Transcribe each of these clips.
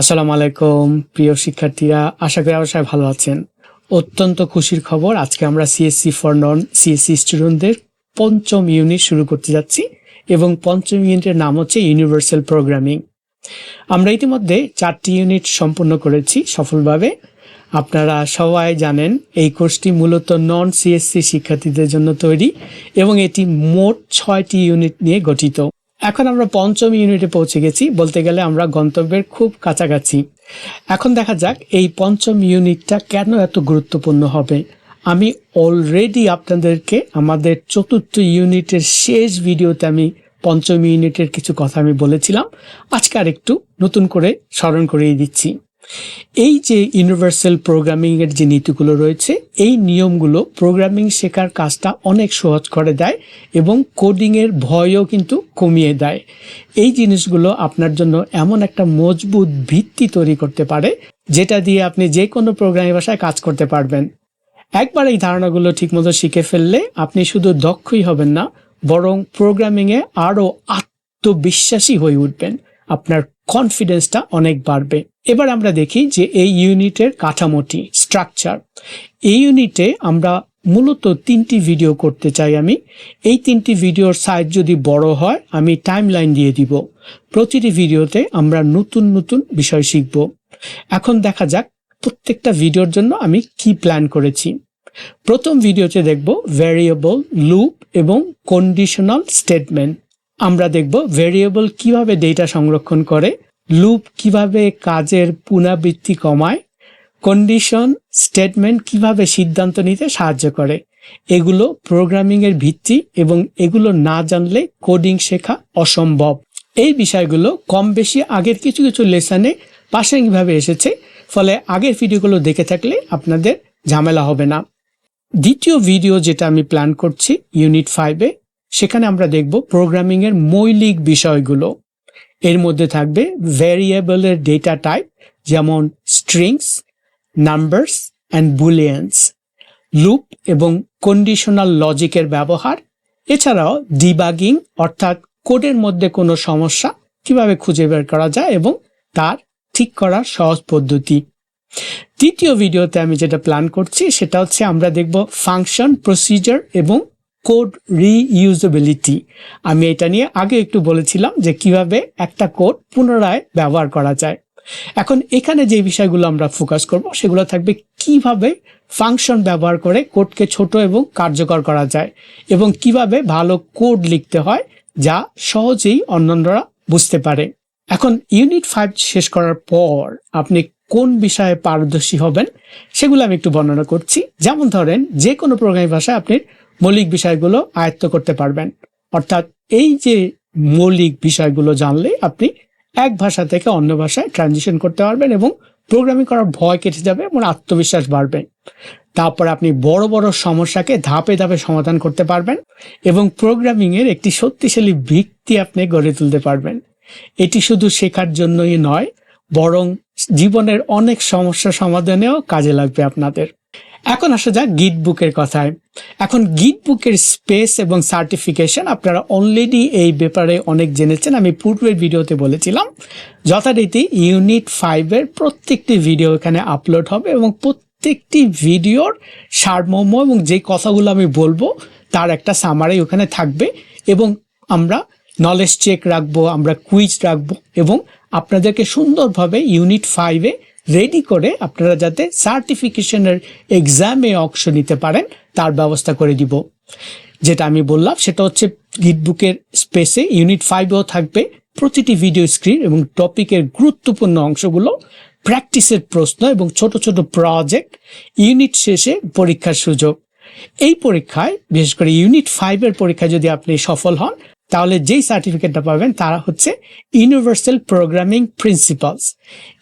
আসসালামু আলাইকুম, প্রিয় শিক্ষার্থীরা। আশা করি সবাই ভালো আছেন। অত্যন্ত খুশির খবর, আজকে আমরা সিএসসি ফর নন সিএসসি স্টুডেন্টদের পঞ্চম ইউনিট শুরু করতে যাচ্ছি এবং পঞ্চম ইউনিটের নাম হচ্ছে ইউনিভার্সাল প্রোগ্রামিং আমরা ইতিমধ্যে চারটি ইউনিট সম্পূর্ণ করেছি সফলভাবে। আপনারা সবাই জানেন, এই কোর্সটি মূলত নন সিএসসি শিক্ষার্থীদের জন্য তৈরি এবং এটি মোট ছয়টি ইউনিট নিয়ে গঠিত। এখন আমরা পঞ্চম ইউনিটে পৌঁছে গেছি। বলতে গেলে আমরা গন্তব্যের খুব কাছাকাছি। এখন দেখা যাক এই পঞ্চম ইউনিটটা কেন এত গুরুত্বপূর্ণ হবে। আমি অলরেডি আপনাদেরকে আমাদের চতুর্থ ইউনিটের শেষ ভিডিওতে আমি পঞ্চম ইউনিটের কিছু কথা আমি বলেছিলাম। আজকে আর একটু নতুন করে স্মরণ করিয়ে দিচ্ছি। এই যে ইউনিভার্সাল প্রোগ্রামিং এর যে নীতিগুলো রয়েছে, এই নিয়মগুলো প্রোগ্রামিং শেখার কাজটা অনেক সহজ করে দেয় এবং কোডিং এর ভয়ও কিন্তু কমিয়ে দেয়। এই জিনিসগুলো আপনার জন্য এমন একটা মজবুত ভিত্তি তৈরি করতে পারে, যেটা দিয়ে আপনি যে কোনো প্রোগ্রামিং ভাষায় কাজ করতে পারবেন। একবার এই ধারণাগুলো ঠিকমতো শিখে ফেললে আপনি শুধু দক্ষই হবেন না, বরং প্রোগ্রামিংয়ে আরও আত্মবিশ্বাসী হয়ে উঠবেন। আপনার কনফিডেন্সটা অনেক বাড়বে। এবার আমরা দেখি যে এই ইউনিটের কাঠামোটি স্ট্রাকচার এই ইউনিটে আমরা মূলত তিনটি ভিডিও করতে চাই আমি। এই তিনটি ভিডিওর সাইজ যদি বড় হয়, আমি টাইম লাইন দিয়ে দিব। প্রতিটি ভিডিওতে আমরা নতুন নতুন বিষয় শিখব। এখন দেখা যাক প্রত্যেকটা ভিডিওর জন্য আমি কি প্ল্যান করেছি। প্রথম ভিডিওতে দেখব ভ্যারিয়েবল লুপ এবং কন্ডিশনাল স্টেটমেন্ট আমরা দেখব ভেরিয়েবল কীভাবে ডেটা সংরক্ষণ করে লুপ কীভাবে কাজের পুনরাবৃত্তি কমায় কন্ডিশন স্টেটমেন্ট কীভাবে সিদ্ধান্ত নিতে সাহায্য করে। এগুলো প্রোগ্রামিং এর ভিত্তি এবং এগুলো না জানলে কোডিং শেখা অসম্ভব। এই বিষয়গুলো কম বেশি আগের কিছু কিছু লেসনে প্রাসঙ্গিকভাবে এসেছে, ফলে আগের ভিডিওগুলো দেখে থাকলে আপনাদের ঝামেলা হবে না। দ্বিতীয় ভিডিও যেটা আমি প্ল্যান করছি ইউনিট ফাইভে সেখানে আমরা দেখব প্রোগ্রামিং এর মৌলিক বিষয়গুলো। এর মধ্যে থাকবে ভ্যারিয়েবলের ডেটা টাইপ যেমন strings numbers and booleans loop এবং কন্ডিশনাল লজিকের ব্যবহার। এছাড়াও ডিবাগিং অর্থাৎ কোডের মধ্যে কোনো সমস্যা কীভাবে খুঁজে বের করা যায় এবং তার ঠিক করার সহজ পদ্ধতি। তৃতীয় ভিডিওতে আমি যেটা প্ল্যান করছি, সেটা হচ্ছে আমরা দেখব ফাংশন প্রসিজার এবং কোড রিইউজেবিলিটি। আমি এটা নিয়ে আগে একটু বলেছিলাম যে কীভাবে একটা কোড পুনরায় ব্যবহার করা যায়। এখন এখানে যে বিষয়গুলো আমরা ফোকাস করব, সেগুলো থাকবে কীভাবে ফাংশন ব্যবহার করে কোডকে ছোট এবং কার্যকর করা যায় এবং কীভাবে ভালো কোড লিখতে হয় যা সহজেই অন্যান্যরা বুঝতে পারে। এখন ইউনিট ফাইভ শেষ করার পর আপনি কোন বিষয়ে পারদর্শী হবেন, সেগুলো আমি একটু বর্ণনা করছি। যেমন ধরেন, যে কোনো প্রোগ্রামিং ভাষায় আপনি মৌলিক বিষয়গুলো আয়ত্ত করতে পারবেন। অর্থাৎ এই যে মৌলিক বিষয়গুলো জানলে আপনি এক ভাষা থেকে অন্য ভাষায় ট্রানজিশন করতে পারবেন এবং প্রোগ্রামিং করার ভয় কেটে যাবে এবং আত্মবিশ্বাস বাড়বে। তারপর আপনি বড় বড় সমস্যাকে ধাপে ধাপে সমাধান করতে পারবেন এবং প্রোগ্রামিং এর একটি শক্তিশালী ভিত্তি আপনি গড়ে তুলতে পারবেন। এটি শুধু শেখার জন্যই নয়, বরং জীবনের অনেক সমস্যা সমাধানেও কাজে লাগবে আপনাদের। এখন আসা যাক গিট বুকের কথায়। এখন গিট বুকের স্পেস এবং সার্টিফিকেশন আপনারা অলরেডি এই ব্যাপারে অনেক জেনেছেন, আমি পূর্বের ভিডিওতে বলেছিলাম। যথারীতি ইউনিট ফাইভের প্রত্যেকটি ভিডিও এখানে আপলোড হবে এবং প্রত্যেকটি ভিডিওর সারমর্ম এবং যে কথাগুলো আমি বলব, তার একটা সামারি ওখানে থাকবে এবং আমরা নলেজ চেক রাখব, আমরা কুইজ রাখব এবং আপনাদেরকে সুন্দরভাবে ইউনিট ফাইভে রেডি করে আপনারা যাতে সার্টিফিকেশনের এক্সামে অংশ নিতে পারেন, তার ব্যবস্থা করে দিব। যেটা আমি বললাম, সেটা হচ্ছে গিটবুকের স্পেসে ইউনিট ফাইভেও থাকবে প্রতিটি ভিডিও স্ক্রিন এবং টপিকের গুরুত্বপূর্ণ অংশগুলো, প্র্যাকটিসের প্রশ্ন এবং ছোট ছোট প্রজেক্ট, ইউনিট শেষে পরীক্ষার সুযোগ। এই পরীক্ষায়, বিশেষ করে ইউনিট ফাইভের পরীক্ষায় যদি আপনি সফল হন তাহলে যেই সার্টিফিকেটটা পাবেন তারা হচ্ছে ইউনিভার্সাল প্রোগ্রামিং প্রিন্সিপালস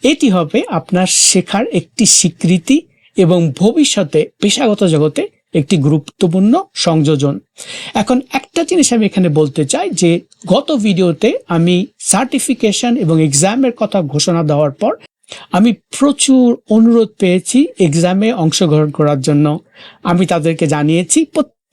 এটি হবে আপনার শেখার একটি স্বীকৃতি এবং ভবিষ্যতে পেশাগত জগতে একটি গুরুত্বপূর্ণ সংযোজন। এখন একটা জিনিস আমি এখানে বলতে চাই যে, গত ভিডিওতে আমি সার্টিফিকেশন এবং এক্সামের কথা ঘোষণা দেওয়ার পর আমি প্রচুর অনুরোধ পেয়েছি এক্সামে অংশগ্রহণ করার জন্য। আমি তাদেরকে জানিয়েছি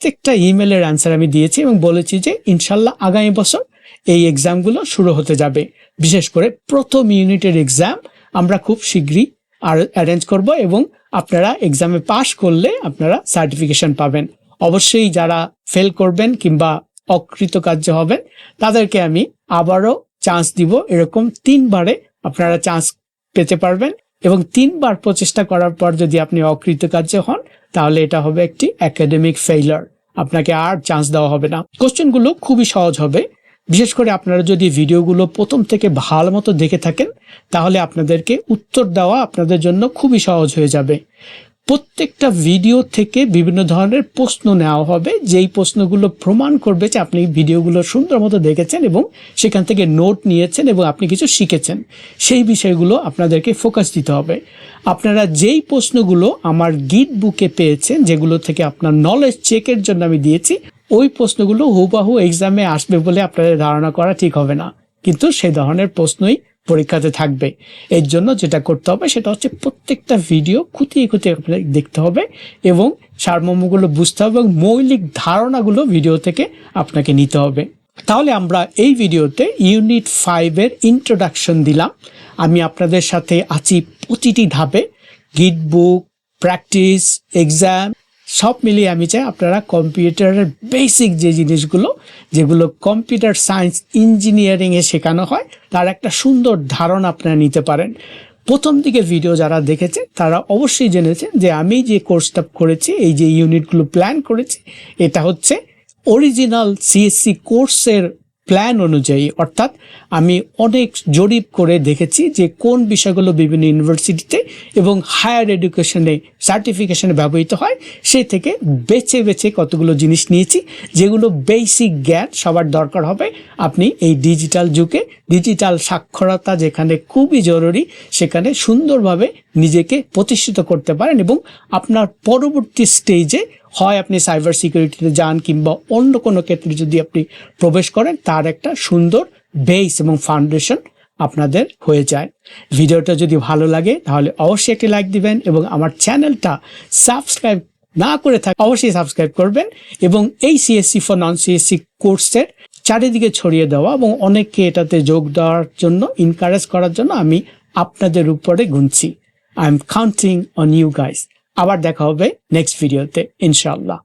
প্রত্যেকটা ইমেলের অ্যান্সার আমি দিয়েছি এবং বলেছি যে ইনশাল্লাহ আগামী বছর এই এক্সামগুলো শুরু হতে যাবে। বিশেষ করে প্রথম ইউনিটের এক্সাম আমরা খুব শীঘ্রই আর অ্যারেঞ্জ করব এবং আপনারা এক্সামে পাশ করলে আপনারা সার্টিফিকেশন পাবেন। অবশ্যই যারা ফেল করবেন কিংবা অকৃতকার্য হবেন, তাদেরকে আমি আবারও চান্স দিব। এরকম তিনবারে আপনারা চান্স পেতে পারবেন এবং তিনবার প্রচেষ্টা করার পর যদি আপনি অকৃতকার্য হন, তাহলে এটা হবে একটি একাডেমিক ফেইলার আপনাকে আর চান্স দেওয়া হবে না। কোশ্চেনগুলো খুবই সহজ হবে। বিশেষ করে আপনারা যদি ভিডিওগুলো প্রথম থেকে ভালো মতো দেখে থাকেন, তাহলে আপনাদেরকে উত্তর দেওয়া আপনাদের জন্য খুবই সহজ হয়ে যাবে। প্রত্যেকটা ভিডিও থেকে বিভিন্ন ধরনের প্রশ্ন নেওয়া হবে। যেই প্রশ্নগুলো প্রমাণ করবে যে আপনি ভিডিওগুলো সুন্দর মতো দেখেছেন এবং সেখান থেকে নোট নিয়েছেন এবং আপনি কিছু শিখেছেন, সেই বিষয়গুলো আপনাদেরকে ফোকাস দিতে হবে। আপনারা যেই প্রশ্নগুলো আমার গিট বুকে পেয়েছেন, যেগুলো থেকে আপনার নলেজ চেকের জন্য আমি দিয়েছি, ওই প্রশ্নগুলো হুবাহু এক্সামে আসবে বলে আপনাদের ধারণা করা ঠিক হবে না। কিন্তু সেই ধরনের প্রশ্নই পরীক্ষাতে থাকবে। এর জন্য যেটা করতে হবে সেটা হচ্ছে প্রত্যেকটা ভিডিও খুঁটিয়ে খুঁটিয়ে দেখতে হবে এবং সারমর্মগুলো বুঝতে হবে এবং মৌলিক ধারণাগুলো ভিডিও থেকে আপনাকে নিতে হবে। তাহলে আমরা এই ভিডিওতে ইউনিট ফাইভের ইন্ট্রোডাকশন দিলাম। আমি আপনাদের সাথে আছি প্রতিটি ধাপে। গিট বুক প্র্যাকটিস এক্সাম সব মিলিয়ে আমি চাই আপনারা কম্পিউটারের বেসিক যে জিনিসগুলো, যেগুলো কম্পিউটার সায়েন্স ইঞ্জিনিয়ারিংয়ে শেখানো হয়, তার একটা সুন্দর ধারণা আপনারা নিতে পারেন। প্রথম দিকে ভিডিও যারা দেখেছে, তারা অবশ্যই জেনেছে যে আমি যে কোর্সটা করেছি, এই যে ইউনিটগুলো প্ল্যান করেছি, এটা হচ্ছে অরিজিনাল সিএসসি কোর্সের প্ল্যান অনুযায়ী, অর্থাৎ আমি অনেক জরিপ করে দেখেছি যে কোন বিষয়গুলো বিভিন্ন ইউনিভার্সিটিতে এবং হায়ার এডুকেশনে সার্টিফিকেশনে ব্যবহৃত হয়, সে থেকে বেছে বেছে কতগুলো জিনিস নিয়েছি, যেগুলো বেসিক জ্ঞান সবার দরকার হবে। আপনি এই ডিজিটাল যুগে ডিজিটাল সাক্ষরতা যেখানে খুবই জরুরি, সেখানে সুন্দরভাবে নিজেকে প্রতিষ্ঠিত করতে পারেন এবং আপনার পরবর্তী স্টেজে হয় আপনি সাইবার সিকিউরিটিতে যান কিংবা অন্য কোনো ক্ষেত্রে যদি আপনি প্রবেশ করেন, তার একটা সুন্দর বেস এবং ফাউন্ডেশন আপনাদের হয়ে যায়। ভিডিওটা যদি ভালো লাগে, তাহলে অবশ্যই একটি লাইক দিবেন এবং আমার চ্যানেলটা সাবস্ক্রাইব না করে থাকে, অবশ্যই সাবস্ক্রাইব করবেন এবং এই সিএসসি ফর নন সিএসসি কোর্সের চারিদিকে ছড়িয়ে দেওয়া এবং অনেককে এটাতে যোগ দেওয়ার জন্য ইনকারেজ করার জন্য আমি আপনাদের উপরে গুনছি। I am counting on you guys আবার দেখা হবে নেক্সট ভিডিওতে ইনশাল্লাহ